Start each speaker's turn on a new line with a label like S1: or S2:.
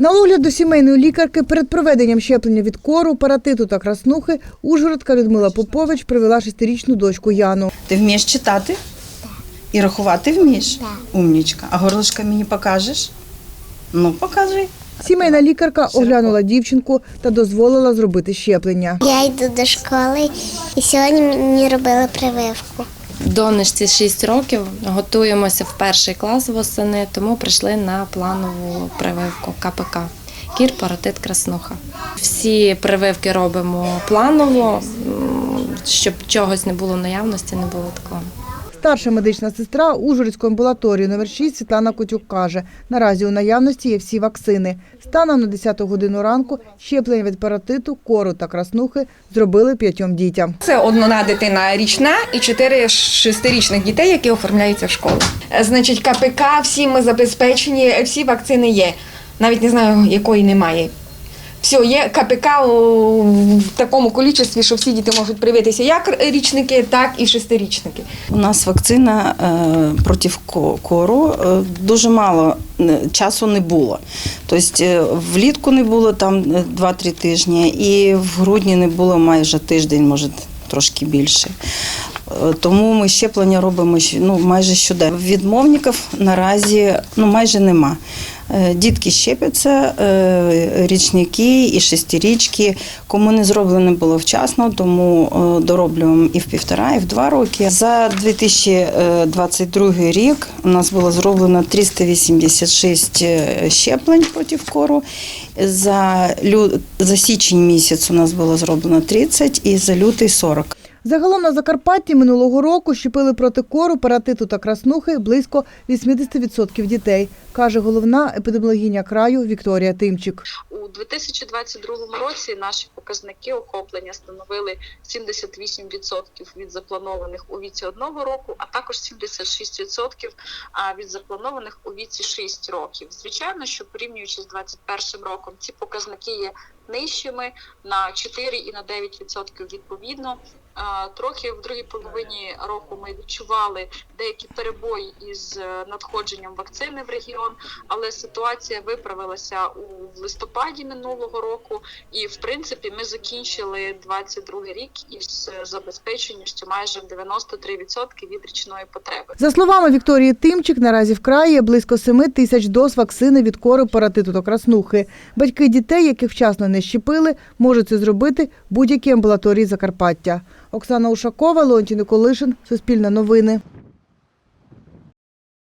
S1: На огляд до сімейної лікарки перед проведенням щеплення від кору, паратиту та краснухи Ужгородка Людмила Попович привела шестирічну дочку Яну.
S2: Ти вмієш читати? І рахувати вмієш? Умнічка. А горлышко мені покажеш? Ну, показуй.
S1: Сімейна лікарка оглянула дівчинку та дозволила зробити щеплення.
S3: Я йду до школи і сьогодні мені робили прививку.
S4: Донечці 6 років, готуємося в перший клас восени, тому прийшли на планову прививку КПК. Кір, паротит, краснуха. Всі прививки робимо планово, щоб чогось не було наявності, не було такого.
S1: Старша медична сестра Ужгородської амбулаторії номер 6 Світлана Котюк каже, наразі у наявності є всі вакцини. Станом на 10 годину ранку щеплення від паратиту, кору та краснухи зробили п'ятьом дітям.
S5: Це одна дитина річна і чотири шестирічних дітей, які оформляються в школу. Е, Значить, КПК, всі ми забезпечені, всі вакцини є. Навіть не знаю, якої немає. Все, є КПК в такому кількості, що всі діти можуть привитися як річники, так і шестирічники.
S2: У нас вакцина е, проти кору е, дуже мало часу не було. Тобто влітку не було там е, 2-3 тижні, і в грудні не було майже тиждень, може трошки більше. Тому ми щеплення робимо ну, майже щоденно. Відмовників наразі ну, майже нема. Е, Дітки щепляться, е, річники і шестирічки. Кому не зроблено було вчасно, тому е, дороблюємо і в півтора, і в два роки. За 2022 рік у нас було зроблено 386 е, щеплень проти кору. За, за січень місяць у нас було зроблено 30 і за лютий 40.
S1: Загалом на Закарпатті минулого року щепили проти кору, паратиту та краснухи близько 80% дітей, каже головна епідеміологиня краю Вікторія Тимчик.
S6: У 2022 році наші показники охоплення становили 78% від запланованих у віці одного року, а також 76% а, від запланованих у віці 6 років. Звичайно, що порівнюючи з 2021 роком, ці показники є нижчими на 4 і на 9% відповідно. Трохи в другій половині року ми відчували деякі перебої із е, надходженням вакцини в регіон, але ситуація виправилася у листопаді минулого року, і в принципі ми закінчили 22 рік із е, забезпеченістю майже в 93% від річної потреби.
S1: За словами Вікторії Тимчик, наразі в краї близько 7 тисяч доз вакцини від кору, паратиту та краснухи. Батьки дітей, яких вчасно не щепили, можуть це зробити будь-якій амбулаторії Закарпаття. Оксана Ушакова, Леонтій Николишин, Суспільне новини.